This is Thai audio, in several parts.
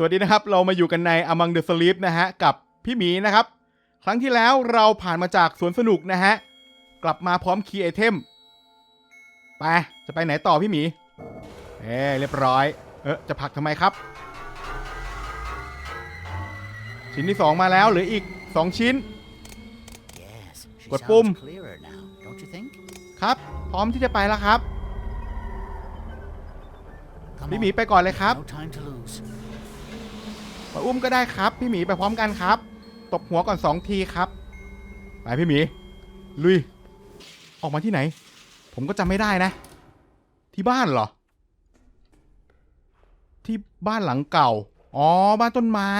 สวัสดีนะครับ เรามาอยู่กันใน Among the Sleep นะฮะ กับพี่หมีนะครับ ครั้งที่แล้วเราผ่านมาจากสวนสนุกนะฮะ กลับมาพร้อมคีย์ไอเทมไป จะไปไหนต่อพี่หมี เอ้เรียบร้อย เออจะผลักทำไมครับ ชิ้นที่ 2 มาแล้วเหลืออีก 2 ชิ้น Yes, she Gột bum. sounds clearer now, don't you think? ครับ พร้อมที่จะไปแล้วครับ Come พี่หมี on, ไปก่อนเลยครับ มาอุ้มก็ได้ครับ พี่หมีไปพร้อมกันครับ ตบหัวก่อนสองทีครับไปพี่หมีลุย ออกมาที่ไหน ผมก็จำไม่ได้นะ ที่บ้านเหรอ ที่บ้านหลังเก่า อ๋อ บ้านต้นไม้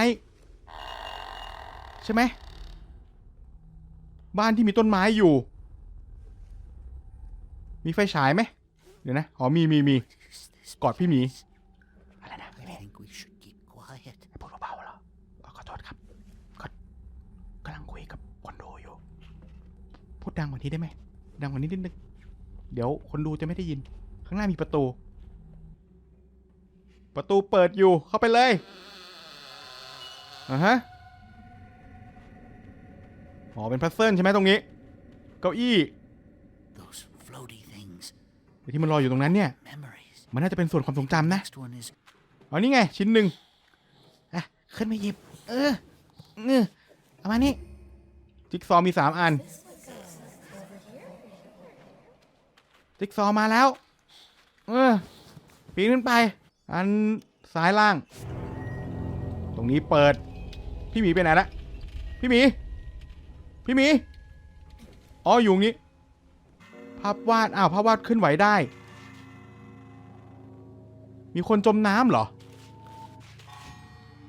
ใช่ไหม บ้านที่มีต้นไม้อยู่ มีไฟฉายไหม เดี๋ยวนะ อ๋อมีมีมีกอดพี่หมี place? I think we should keep quiet. พูดเบาๆเหรอขอโทษครับ ก็กำลังคุยกับคนดูอยู่ พู ดดังกว่านี้ได้ไหมดังกว่านี้นิดนึงเดี๋ยวคนดูจะไม่ได้ยิน ข้างหน้ามีประตู ประตูเปิดอยู่เข้าไปเลยอ่าฮะอ๋อเป็นพัซเซิลใช่ไหมตรงนี้ เก้าอี้ Those floaty things, ไอ้ที่มันลอยอยู่ตรงนั้นเนี่ย memories. มันน่าจะเป็นส่วนความทรงจำนะ Next one is อ๋อนี่ไง ชิ้นหนึ่งอะขึ้นมาหยิบ เออเออเอามานี่จิ๊กซอว์มีสามอัน จิ๊กซอมาแล้ว เออปีนขึ้นไป อันซ้ายล่าง ตรงนี้เปิด พี่หมีไปไหนละพี่หมี พี่หมี อ๋อ อยู่นี้ ภาพวาด อ้าว ภาพวาดขึ้นไหวได้ มีคนจมน้ำเหรอ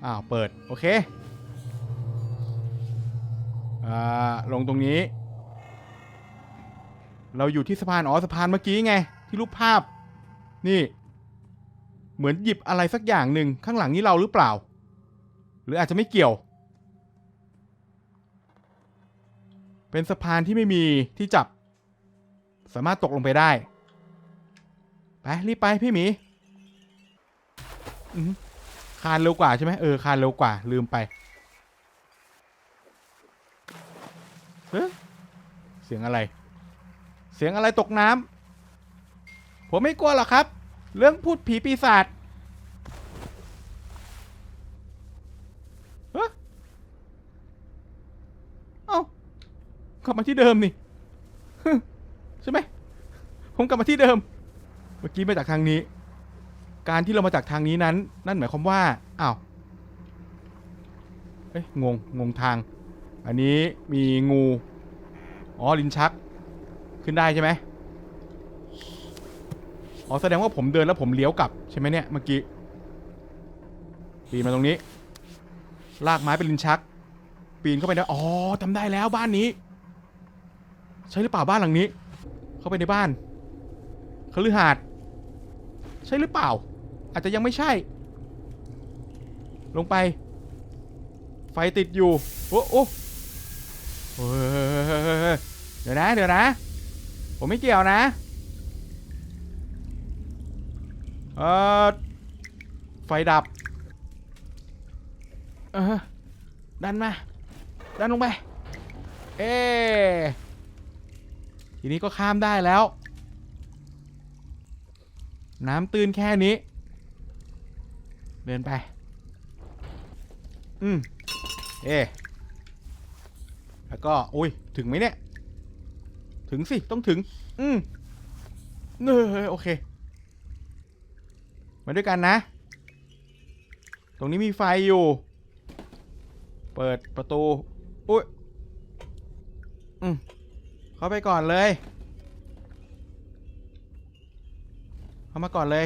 อ้าว เปิด โอเค อ่า ลงตรงนี้ เราอยู่ที่สะพานอ๋อสะพานเมื่อกี้ไง ที่รูปภาพ นี่ เหมือนหยิบอะไรสักอย่างหนึ่งข้างหลังนี้เราหรือเปล่า หรืออาจจะไม่เกี่ยว เป็นสะพานที่ไม่มีที่จับ สามารถตกลงไปได้ ไปรีบไปพี่หมีคานเร็วกว่าใช่ไหมเออคานเร็วกว่า ลืมไปเสียงอะไร เสียงอะไรตกน้ำผมไม่กลัวหรอกครับ เรื่องพูดผีปีศาจเฮ้ยเอ้ากลับมาที่เดิมนี่ใช่ไหมผมกลับมาที่เดิม เมื่อกี้มาจากทางนี้ การที่เรามาจากทางนี้นั้น นั่นหมายความว่าอ้าวเอ้ยงงงงทาง อันนี้มีงู อ๋อ ลิ้นชัก ขึ้นได้ใช่ไหมอ๋อแสดงว่าผมเดินแล้วผมเลี้ยวกลับใช่ไหมเนี่ยเมื่อกี้ปีนมาตรงนี้ ลากไม้เป็นลิ้นชัก ปีนเข้าไปได้อ๋อจำได้แล้วบ้านนี้ ใช่หรือเปล่าบ้านหลังนี้ เข้าไปในบ้านคฤหาสน์ใช่หรือเปล่า อาจจะยังไม่ใช่ ลงไป ไฟติดอยู่ โอ้โอ้เดี๋ยวนะเดี๋ยวนะ ผมไม่เกี่ยวนะ เออไฟดับ เออ ดันมา ดันลงไป เอทีนี้ก็ข้ามได้แล้ว น้ำตื้นแค่นี้ เดินไป อืม เอแล้วก็ อุ้ย ถึงไหมเนี่ย ถึงสิ ต้องถึง อืมเนอโอเค มาด้วยกันนะ ตรงนี้มีไฟอยู่ เปิดประตู อุ้ย อืมเข้าไปก่อนเลย เข้ามาก่อนเลย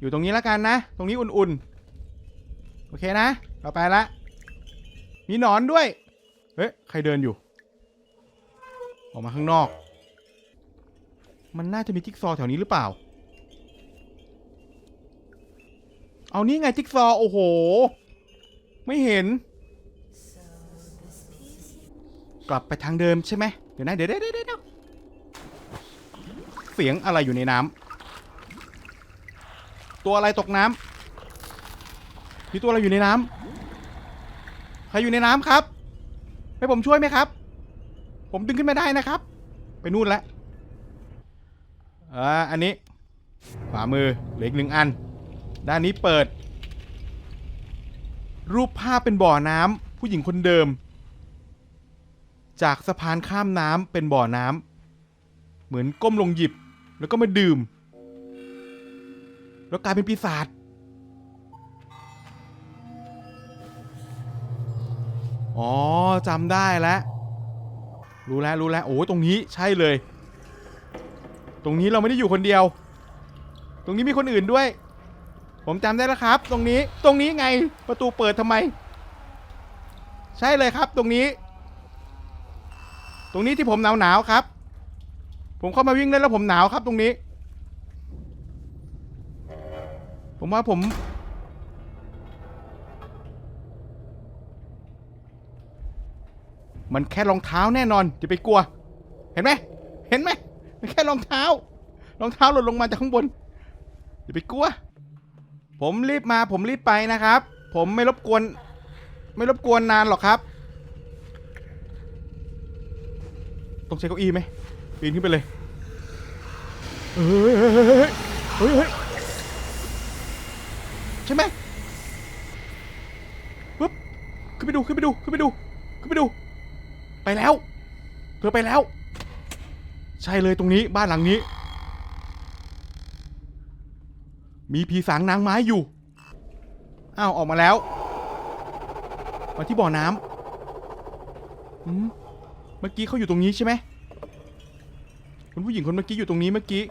อยู่ตรงนี้แล้วกันนะ ตรงนี้อุ่นๆ โอเคนะ เราไปละ มีหนอนด้วย เฮ้ย ใครเดินอยู่ ออกมาข้างนอก มันน่าจะมีจิ๊กซอแถวนี้หรือเปล่า เอานี่ไงจิ๊กซอ โอ้โห ไม่เห็น กลับไปทางเดิมใช่ไหมเดี๋ยวนะเดี๋ยวเดี๋ยวเดี๋ยวเดี๋ยวเสียงอะไรอยู่ในน้ำตัวอะไรตกน้ำมีตัวอะไรอยู่ในน้ำใครอยู่ในน้ำครับ ให้ผมช่วยไหมครับ ผมดึงขึ้นมาได้นะครับ ไปนู่นแล้วอ่าอันนี้ ขวามือเหลืออีกหนึ่งอัน ด้านนี้เปิด รูปภาพเป็นบ่อน้ำผู้หญิงคนเดิม จากสะพานข้ามน้ำเป็นบ่อน้ำเหมือนก้มลงหยิบแล้วก็มาดื่ม แล้วกลายเป็นปีศาจอ๋อจำได้แล้ว รู้แล้วรู้แล้วโอ้ตรงนี้ใช่เลย ตรงนี้เราไม่ได้อยู่คนเดียว ตรงนี้มีคนอื่นด้วย ผมจำได้แล้วครับ ตรงนี้ตรงนี้ไงประตูเปิดทำไม ใช่เลยครับ ตรงนี้ ตรงนี้ที่ผมหนาวหนาวครับ ผมเข้ามาวิ่งเล่นแล้วผมหนาวครับ ตรงนี้ ผมว่าผม มันแค่รองเท้าแน่นอนจะไปกลัว เห็นไหมเห็นไหมมันแค่รองเท้า รองเท้าหล่นลงมาจากข้างบนอย่าไปกลัว ผมรีบมาผมรีบไปนะครับ ผมไม่รบกวน ไม่รบกวนนานหรอกครับต้องใช้เก้าอี้ไหมปีนขึ้นไปเลยเฮ้ยเฮ้ยเฮ้ยเฮ้ยใช่ไหมปุ๊บขึ้นไปดูขึ้นไปดูขึ้นไปดูขึ้นไปดู ไปแล้ว เธอไปแล้ว ใช่เลยตรงนี้บ้านหลังนี้ มีผีสางนางไม้อยู่ อ้าว ออกมาแล้ว มาที่บ่อน้ำอืมเมื่อกี้เขาอยู่ตรงนี้ใช่ไหมคุณผู้หญิงคนเมื่อกี้อยู่ตรงนี้เมื่อกี้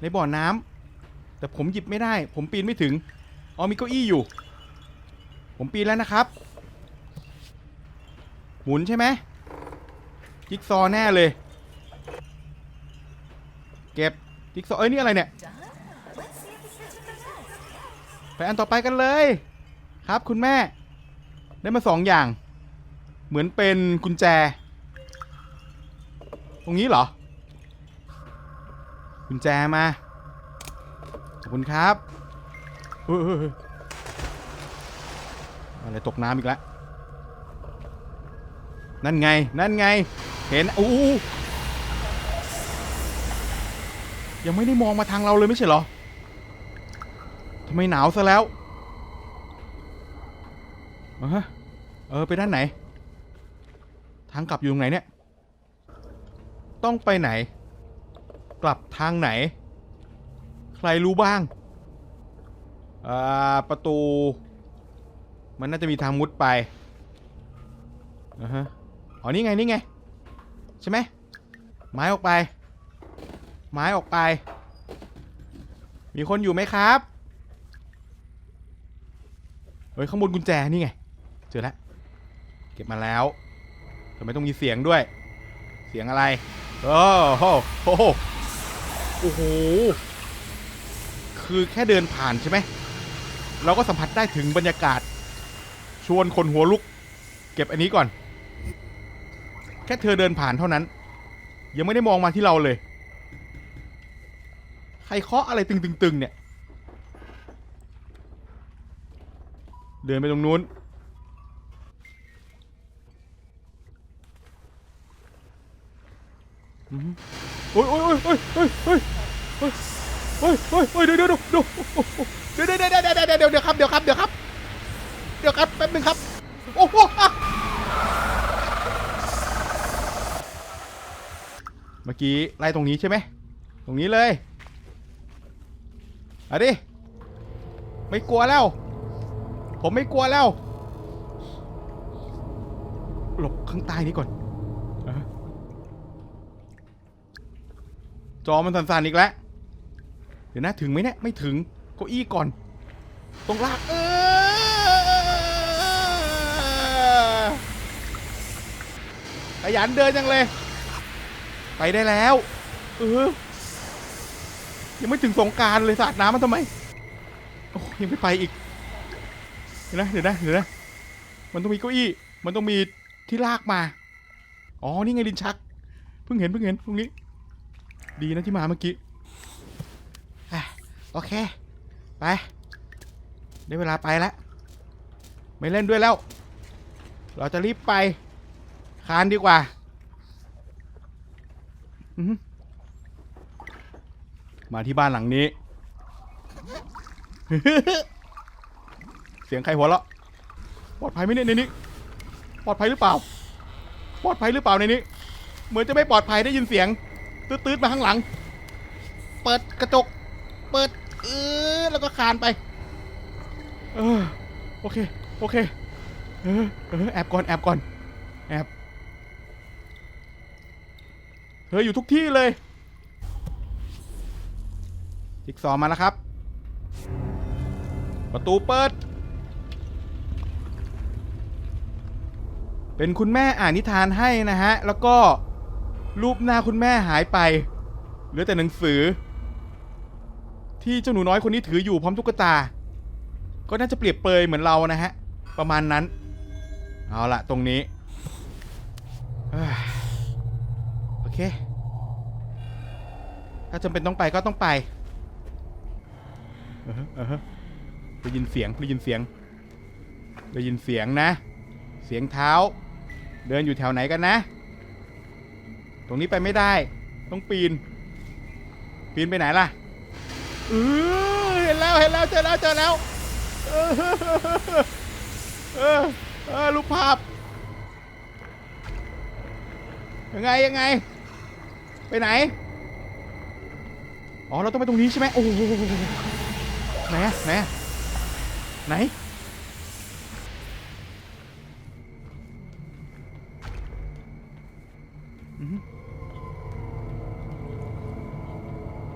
ในบ่อน้ำแต่ผมหยิบไม่ได้ ผมปีนไม่ถึงอ๋อมีเก้าอี้อยู่ ผมปีนแล้วนะครับ หมุนใช่ไหม จิ๊กซอแน่เลย เก็บจิ๊กซอเอ้ยนี่อะไรเนี่ยไปอันต่อไปกันเลย ครับคุณแม่ ได้มาสองอย่าง เหมือนเป็นกุญแจ ตรงนี้เหรอ กุญแจมา ขอบคุณครับเฮ้ยอะไรตกน้ำอีกแล้วนั่นไง นั่นไง เห็นอู้ยังไม่ได้มองมาทางเราเลยไม่ใช่เหรอทำไมหนาวซะแล้วเออเออไปด้านไหน ทางกลับอยู่ตรงไหนเนี่ย ต้องไปไหน กลับทางไหน ใครรู้บ้างอ่าประตู มันน่าจะมีทางมุดไปอ่าฮะอ๋อนี่ไงนี่ไง ใช่ไหมไม้ออกไป ไม้ออกไป มีคนอยู่ไหมครับ เฮ้ยข้างบนกุญแจนี่ไง เจอแล้ว เก็บมาแล้วทำไมต้องมีเสียงด้วย เสียงอะไร โอ้โหโอ้โหโอ้โห คือแค่เดินผ่านใช่ไหม เราก็สัมผัสได้ถึงบรรยากาศ ชวนคนหัวลุก เก็บอันนี้ก่อน แค่เธอเดินผ่านเท่านั้น ยังไม่ได้มองมาที่เราเลย ใครเคาะอะไรตึงๆเนี่ย เดินไปตรงนู้น โอ้ยโอ้ยโอ้ยโอ้ยโอ้ยโอ้ยโอ้ยโอ้ยโอ้ยโอ้ยเดี๋ยวเดี๋ยวเดี๋ยวเดี๋ยวเดี๋ยวเดี๋ยวเดี๋ยวเดี๋ยวเดี๋ยวเดี๋ยวเดี๋ยวครับเดี๋ยวครับเดี๋ยวครับเดี๋ยวครับแป๊บนึงครับ โอ้โหอะเมื่อกี้ไล่ตรงนี้ใช่ไหม ตรงนี้เลยเอะดิ ไม่กลัวแล้ว ผมไม่กลัวแล้ว หลบข้างใต้นี้ก่อนอะจอมันสั่นๆอีกแล้ว เดี๋ยวนะถึงไหมเนี่ย ไม่ถึงเก้าอี้ก่อน ตรงลากเออขยันเดินจังเลย ไปได้แล้ว เออ ยังไม่ถึงสงการเลยสาดน้ำมันทำไม โอ้ยังไม่ไปอีก เดี๋ยวนะ เดี๋ยวนะ เดี๋ยวนะ มันต้องมีเก้าอี้ มันต้องมีที่ลากมา อ๋อ นี่ไงลินชัก เพิ่งเห็นเพิ่งเห็นตรงนี้ ดีนะที่มาเมื่อกี้โอเค ไป ได้เวลาไปแล้ว ไม่เล่นด้วยแล้ว เราจะรีบไป คานดีกว่า มาที่บ้านหลังนี้ เสียงใครหัวเราะปลอดภัยไหมเนี่ยในนี้ปลอดภัยหรือเปล่า ปลอดภัยหรือเปล่าในนี้ เหมือนจะไม่ปลอดภัยได้ยินเสียง ตืดๆมาข้างหลัง เปิดกระจก เปิดเออแล้วก็คานไป เออโอเค โอเค เออเออแอบก่อน แอบก่อน แอบ เธออยู่ทุกที่เลยจิ๊กซอมาแล้วครับ ประตูเปิด เป็นคุณแม่อ่านนิทานให้นะฮะ แล้วก็รูปหน้าคุณแม่หายไปเหลือแต่หนังสือ ที่เจ้าหนูน้อยคนนี้ถืออยู่พร้อมตุ๊กตา ก็น่าจะเปรียบเปรยเหมือนเรานะฮะ ประมาณนั้น เอาละตรงนี้ เอ้ยโอเค ถ้าจำเป็นต้องไปก็ต้องไปเออฮะเออฮะได้ยินเสียงได้ยินเสียงได้ยินเสียงนะ เสียงเท้า เดินอยู่แถวไหนกันนะ ตรงนี้ไปไม่ได้ ต้องปีน ปีนไปไหนล่ะเออเห็นแล้วเห็นแล้วเจอแล้วเจอแล้วเออเออเออรูปภาพยังไงยังไง ไปไหน อ๋อ เราต้องไปตรงนี้ใช่ไหมโอ้โหไหนไหนไหน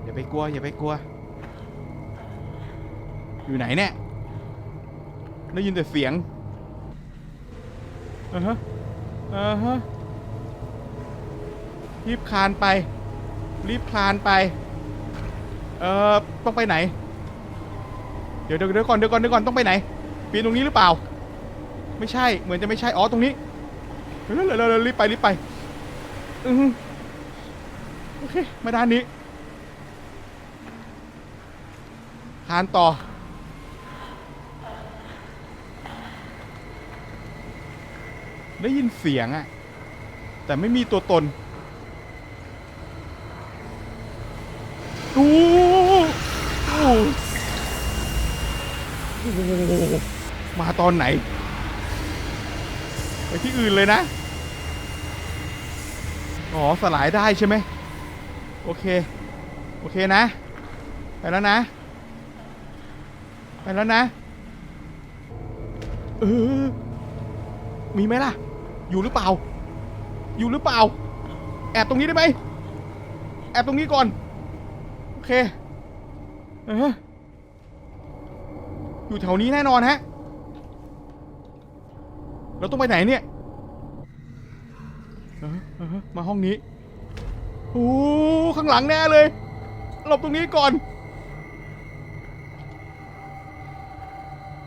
อย่าไปกลัว อย่าไปกลัว อยู่ไหนเนี่ย ได้ยินแต่เสียงอ่าฮะอ่าฮะ รีบคลานไป รีบคลานไป เอ่อ ต้องไปไหน เดี๋ยวเดี๋ยวเดี๋ยวก่อนเดี๋ยวก่อนเดี๋ยวก่อนต้องไปไหน ปีนตรงนี้หรือเปล่า ไม่ใช่ เหมือนจะไม่ใช่ อ๋อ ตรงนี้เร็วเร็วเร็วเร็วรีบไปรีบไป อือโอเค มาด้านนี้คานต่อ ได้ยินเสียงอะแต่ไม่มีตัวตน โอ้โหมาตอนไหน ไปที่อื่นเลยนะ อ๋อ สลายได้ใช่ไหม โอเค โอเคนะ ไปแล้วนะ ไปแล้วนะ เออ มีไหมล่ะ อยู่หรือเปล่า อยู่หรือเปล่า แอบตรงนี้ได้ไหม แอบตรงนี้ก่อน เคเอออยู่แถวนี้แน่นอนฮะ เราต้องไปไหนเนี่ยมาห้องนี้โอ้ข้างหลังแน่เลยหลบตรงนี้ก่อน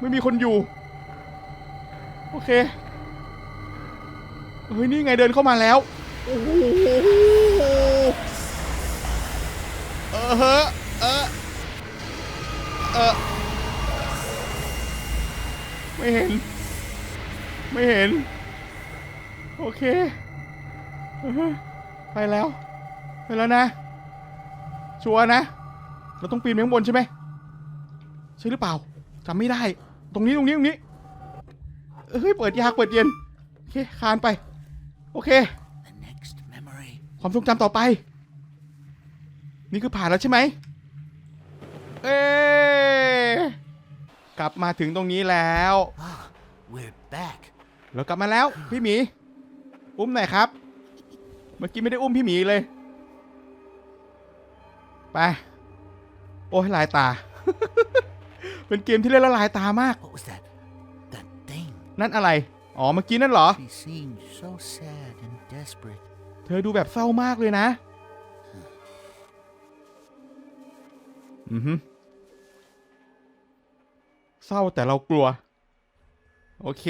ไม่มีคนอยู่ โอเค เฮ้ย นี่ไงเดินเข้ามาแล้ว โอ้โห เออเออเออไม่เห็น ไม่เห็น โอเค ไปแล้ว ไปแล้วนะ ชัวร์นะ เราต้องปีนไปข้างบนใช่ไหมใช่หรือเปล่าจำไม่ได้ ตรงนี้ตรงนี้ตรงนี้เฮ้ย เปิดยากเปิดเย็น โอเค คานไป โอเค ความทรงจำต่อไป นี่คือผ่านแล้วใช่ไหมเอ๊ะกลับมาถึงตรงนี้แล้ว Ah, we're back. เรากลับมาแล้วพี่หมี อุ้มหน่อยครับ เมื่อกี้ไม่ได้อุ้มพี่หมีเลย ไป โอ้ยลายตา เป็นเกมที่เล่นแล้วลายตามาก What was that? That thing. นั่นอะไร อ๋อ เมื่อกี้นั่นเหรอ She seemed so sad and desperate. เธอดูแบบเศร้ามากเลยนะ อือฮึเศร้าแต่เรากลัว โอเค